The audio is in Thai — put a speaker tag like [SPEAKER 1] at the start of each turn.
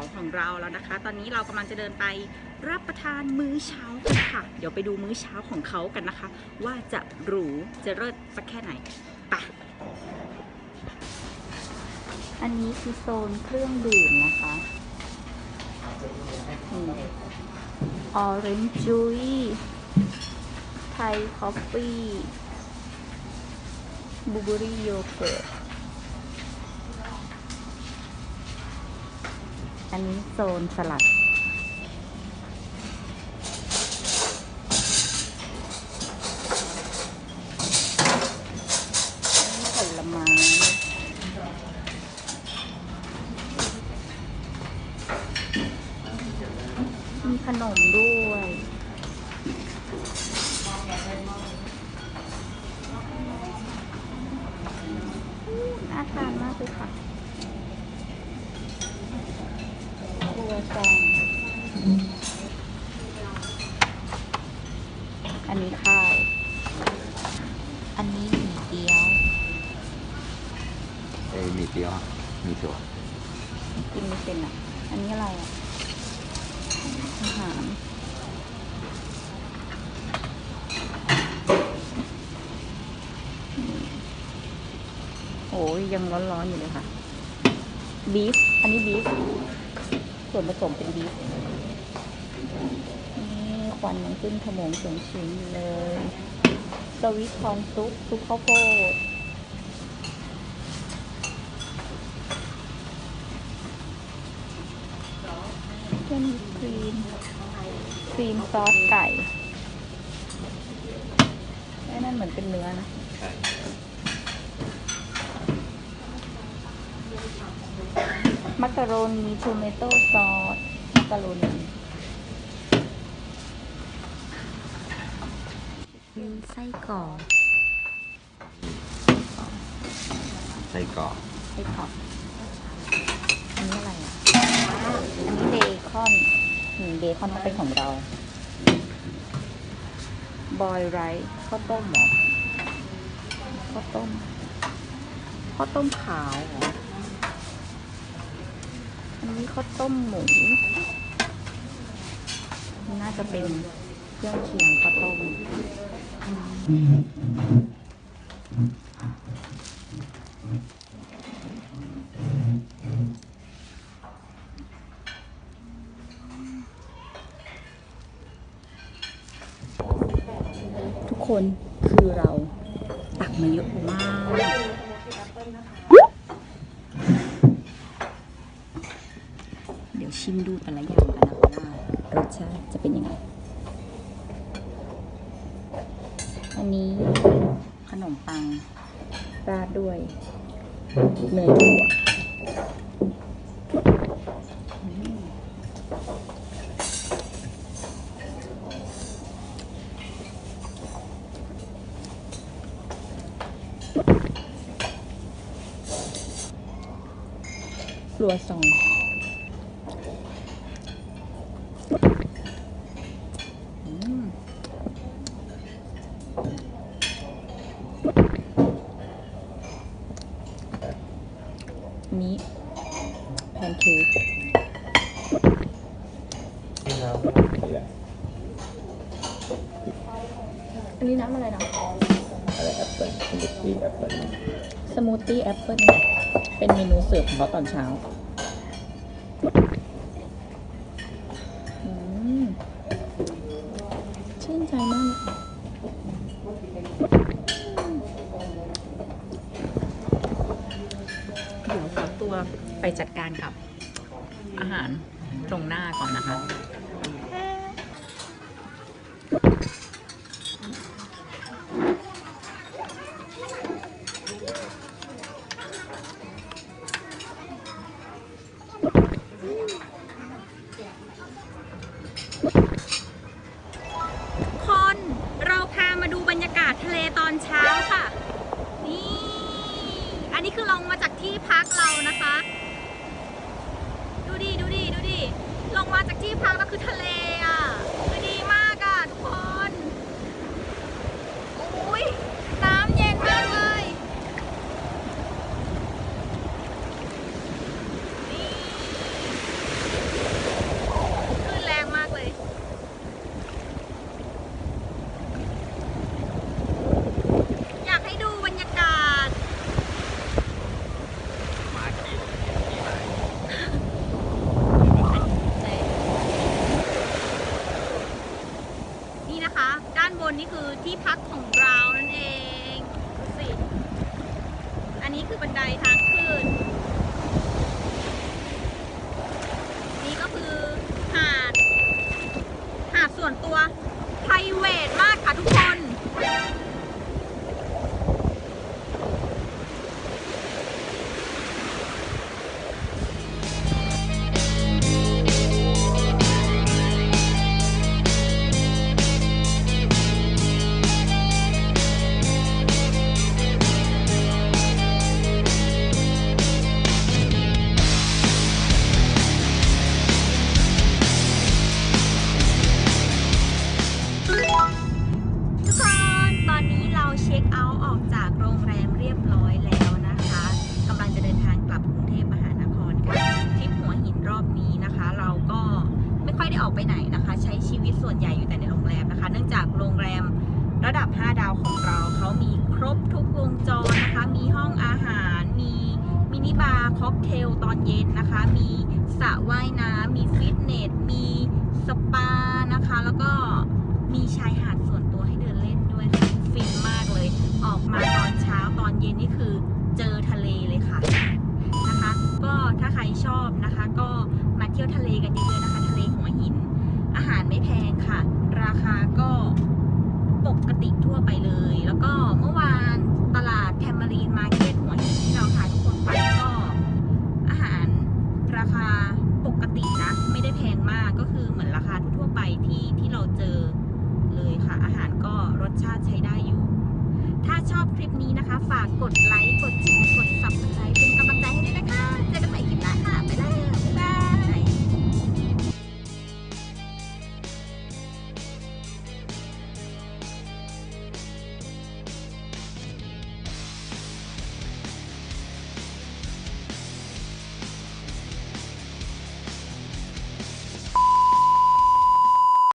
[SPEAKER 1] 2 ของเราแล้วนะคะ ตอนนี้เรากำลังจะเดินไปรับประทานมื้อเช้ากันค่ะ เดี๋ยวไปดูมื้อเช้าของเขากันนะคะ ว่าจะหรูจะเลิศสักแค่ไหนไปะอันนี้คือโซนเครื่องดื่มนะคะออเรนจ์จุยไทยคอฟฟี่บูเบอรี่โยเกิร์ต อันนี้โซนสลัด ผลไม้มีขนมด้วย น่าทานมากเลยค่ะ ครัวซองอันนี้ข้าว อันนี้หมี่เกี๊ยว
[SPEAKER 2] เอ้ยมีเกี๊ยวมีถั่ว
[SPEAKER 1] กินไม่เป็นอะ อันนี้อะไรอะอาหารโอ้ยยังร้อนๆอยู่เลยค่ะ บีฟ อันนี้บีฟ ส่วนผสมเป็นบีฟ นี่ควันยังขึ้นขโมงสูงชิงอยู่เลย สวิตคอนซุปซุปข้าวโพด เพื่อ นมีครีม ครีมซอสไก่ไอ้นั่นเหมือนเป็นเนื้อนะมักกะโรนีทูเมโต้ซอสมักกะโรนีมีไส้กรอก
[SPEAKER 2] ไส้กรอก
[SPEAKER 1] ไส้กรอกอันนี้อะไรอะอันนี้เบ คอนเบคอนต้องเป็นของเราบอยไรซ์ข้าวต้มหรอข้าวต้มข้าวต้มขาวหรออันนี้ข้าวต้มหมูน่าจะเป็นเครื่องเคียงข้าวต้ม ทุก คือเราตักมาเยอะมากเดี๋ยวชิมดูแต่ละอย่างกันนะคะว่ารสชาติจะเป็นยังไง อันนี้ขนมปังราดด้วยเนยถั่ว ครัวซองอืมอันนี้แพนเค้กอันนี้น้ำอะไรนะ
[SPEAKER 2] อะไรแอป เปิ้ลสมูทตี้แอปเปิ้ล
[SPEAKER 1] สมูทตี้แอปเปิลเป็นเมนูเสิร์ฟของเขาตอนเช้าอืมชื่นใจมากเลยค่ะเดี๋ยวขอตัวไปจัดการกับอาหารตรงหน้าก่อนนะคะ จากที่พักเรานะคะ ดูดิดูดิดูดิลงมาจากที่พักแล้วคือทะเลอะ อยได้ออกไปไหนนะคะ ใช้ชีวิตส่วนใหญ่อยู่แต่ในโรงแรมนะคะ เนื่องจากโรงแรมระดับ 5 ดาวของเราเขามีครบทุกวงจรนะคะ มีห้องอาหาร มีมินิบาร์ค็อกเทลตอนเย็นนะคะ มีสระว่ายน้ำมีฟิากกดไลค์